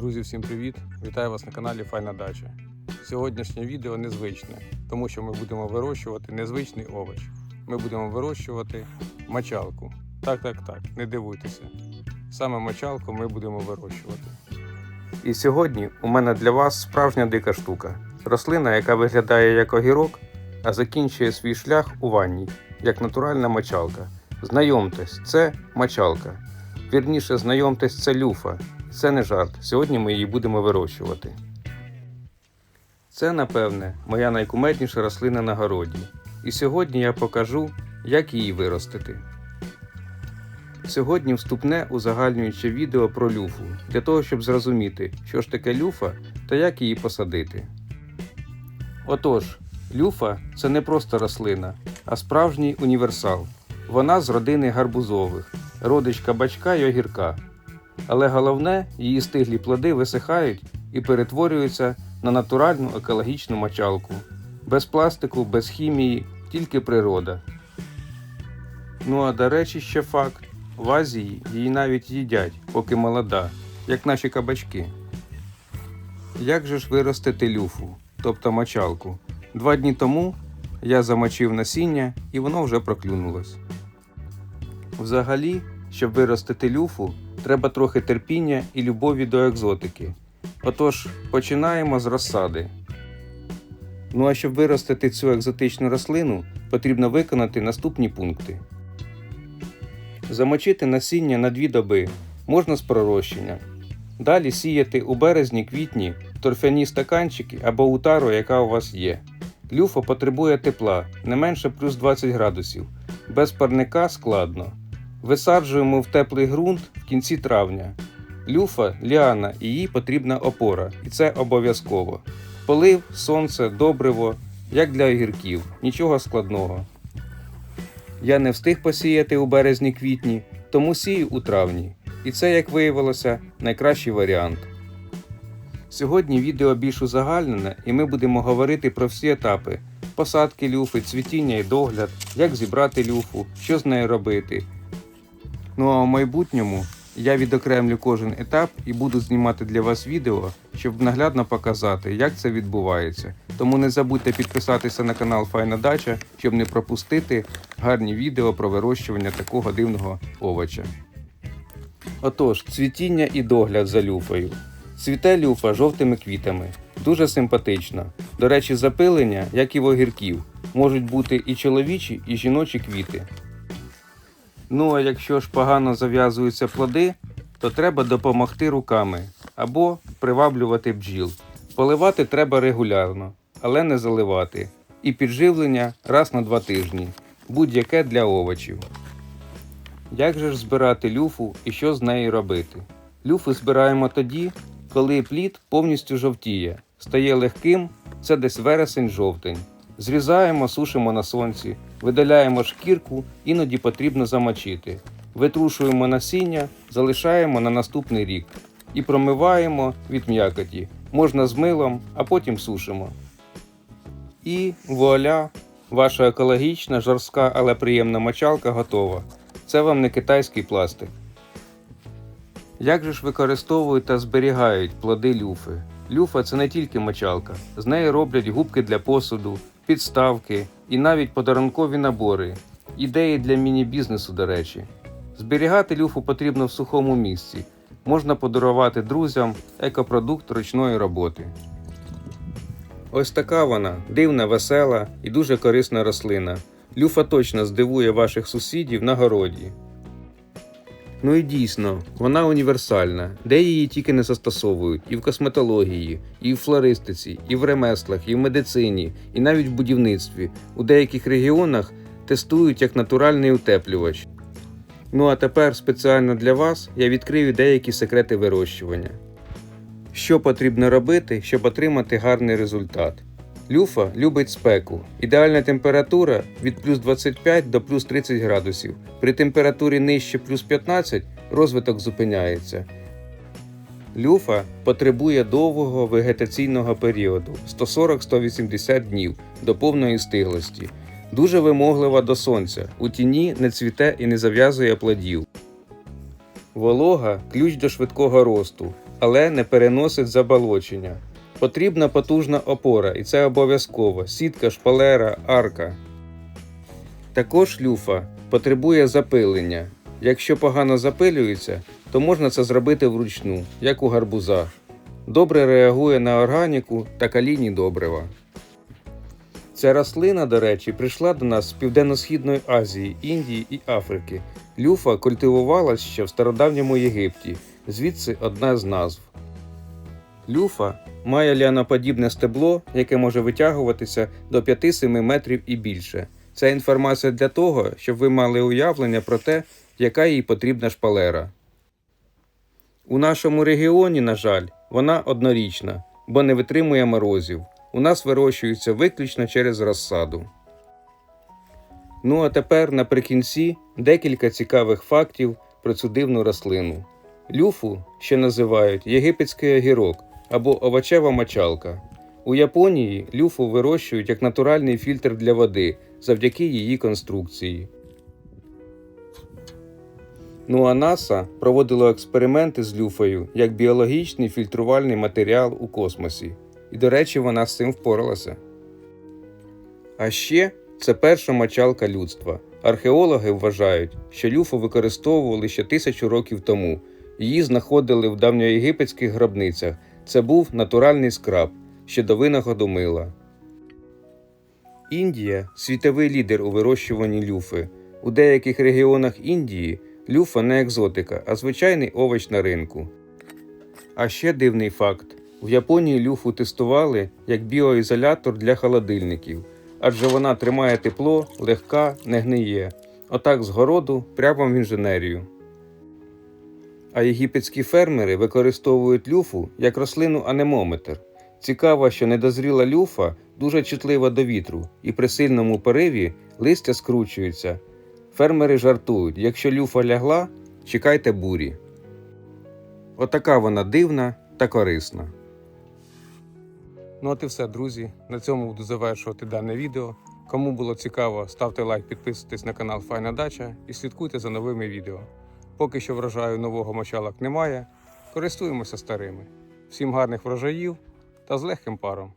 Друзі, всім привіт! Вітаю вас на каналі Файна Дача. Сьогоднішнє відео незвичне, тому що ми будемо вирощувати незвичний овоч. Ми будемо вирощувати мочалку. Так, так, так, не дивуйтеся. Саме мочалку ми будемо вирощувати. І сьогодні у мене для вас справжня дика штука. Рослина, яка виглядає як огірок, а закінчує свій шлях у ванні, як натуральна мочалка. Знайомтесь, це мочалка. Вірніше, знайомтесь, це люфа. Це не жарт. Сьогодні ми її будемо вирощувати. Це, напевне, моя найкумедніша рослина на городі. І сьогодні я покажу, як її виростити. Сьогодні вступне узагальнююче відео про люфу, для того, щоб зрозуміти, що ж таке люфа та як її посадити. Отож, люфа це не просто рослина, а справжній універсал. Вона з родини гарбузових, родич кабачка й огірка. Але головне, її стиглі плоди висихають і перетворюються на натуральну екологічну мочалку. Без пластику, без хімії, тільки природа. Ну а до речі, ще факт: в Азії її навіть їдять, поки молода, як наші кабачки. Як же ж виростити люфу, тобто мочалку? Два дні тому я замочив насіння і воно вже проклюнулось. Взагалі, щоб виростити люфу, треба трохи терпіння і любові до екзотики. Отож, починаємо з розсади. Ну а щоб виростити цю екзотичну рослину, потрібно виконати наступні пункти. Замочити насіння на 2 доби, можна з пророщення. Далі сіяти у березні-квітні торфяні стаканчики або у тару, яка у вас є. Люфа потребує тепла, не менше плюс 20 градусів. Без парника складно. Висаджуємо в теплий ґрунт в кінці травня. Люфа ліана і їй потрібна опора, і це обов'язково. Полив, сонце, добриво, як для огірків, нічого складного. Я не встиг посіяти у березні-квітні, тому сію у травні. І це, як виявилося, найкращий варіант. Сьогодні відео більш узагальнене, і ми будемо говорити про всі етапи: посадки люфи, цвітіння і догляд, як зібрати люфу, що з нею робити. Ну а в майбутньому я відокремлю кожен етап і буду знімати для вас відео, щоб наглядно показати, як це відбувається. Тому не забудьте підписатися на канал Файна Дача, щоб не пропустити гарні відео про вирощування такого дивного овоча. Отож, цвітіння і догляд за люфою. Цвіте люфа жовтими квітами. Дуже симпатично. До речі, запилення, як і в огірків, можуть бути і чоловічі, і жіночі квіти. Ну а якщо ж погано зав'язуються плоди, то треба допомогти руками або приваблювати бджіл. Поливати треба регулярно, але не заливати. І підживлення раз на два тижні, будь-яке для овочів. Як же ж збирати люфу і що з нею робити? Люфу збираємо тоді, коли плід повністю жовтіє, стає легким, це десь вересень-жовтень. Зрізаємо, сушимо на сонці, видаляємо шкірку, іноді потрібно замочити. Витрушуємо насіння, залишаємо на наступний рік і промиваємо від м'якоті. Можна з милом, а потім сушимо. І вуаля, ваша екологічна, жорстка, але приємна мочалка готова. Це вам не китайський пластик. Як же ж використовують та зберігають плоди люфи? Люфа це не тільки мочалка, з неї роблять губки для посуду, підставки і навіть подарункові набори, ідеї для міні-бізнесу, до речі. Зберігати люфу потрібно в сухому місці. Можна подарувати друзям екопродукт ручної роботи. Ось така вона дивна, весела і дуже корисна рослина. Люфа точно здивує ваших сусідів на городі. Ну і дійсно, вона універсальна, де її тільки не застосовують і в косметології, і в флористиці, і в ремеслах, і в медицині, і навіть в будівництві. У деяких регіонах тестують як натуральний утеплювач. Ну а тепер спеціально для вас я відкрию деякі секрети вирощування. Що потрібно робити, щоб отримати гарний результат? Люфа любить спеку. Ідеальна температура від плюс 25 до плюс 30 градусів. При температурі нижче плюс 15 розвиток зупиняється. Люфа потребує довгого вегетаційного періоду 140-180 днів до повної стиглості. Дуже вимоглива до сонця, у тіні не цвіте і не зав'язує плодів. Волога ключ до швидкого росту. але не переносить заболочення. Потрібна потужна опора, і це обов'язково сітка, шпалера, арка. Також люфа потребує запилення. Якщо погано запилюється, то можна це зробити вручну, як у гарбуза. Добре реагує на органіку та калійні добрива. Ця рослина, до речі, прийшла до нас з Південно-Східної Азії, Індії і Африки. Люфа культивувалась ще в стародавньому Єгипті, звідси одна з назв. Люфа має ліаноподібне стебло, яке може витягуватися до 5-7 метрів і більше. Це інформація для того, щоб ви мали уявлення про те, яка їй потрібна шпалера. У нашому регіоні, на жаль, вона однорічна, бо не витримує морозів. У нас вирощується виключно через розсаду. Ну а тепер наприкінці декілька цікавих фактів про цю дивну рослину. Люфу ще називають єгипетський огірок або овочева мочалка. У Японії люфу вирощують як натуральний фільтр для води завдяки її конструкції. Ну а НАСА проводило експерименти з люфою як біологічний фільтрувальний матеріал у космосі. І, до речі, вона з цим впоралася. А ще це перша мочалка людства. Археологи вважають, що люфу використовували ще тисячу років тому. Її знаходили в давньоєгипетських гробницях. Це був натуральний скраб ще до. Індія світовий лідер у вирощуванні люфи. У деяких регіонах Індії люфа не екзотика, а звичайний овоч на ринку. А ще дивний факт: в Японії люфу тестували як біоізолятор для холодильників, адже вона тримає тепло, легка, не гниє. Отак з городу прямо в інженерію. А єгипетські фермери використовують люфу як рослину анемометр. Цікаво, що недозріла люфа дуже чутлива до вітру, і при сильному пориві листя скручуються. Фермери жартують, якщо люфа лягла, чекайте бурі. Отака вона дивна та корисна. Ну от і все, друзі. На цьому буду завершувати дане відео. Кому було цікаво, ставте лайк, підписуйтесь на канал Файна Дача і слідкуйте за новими відео. Поки що врожаю нового мочалок немає, користуємося старими. Всім гарних врожаїв та з легким паром.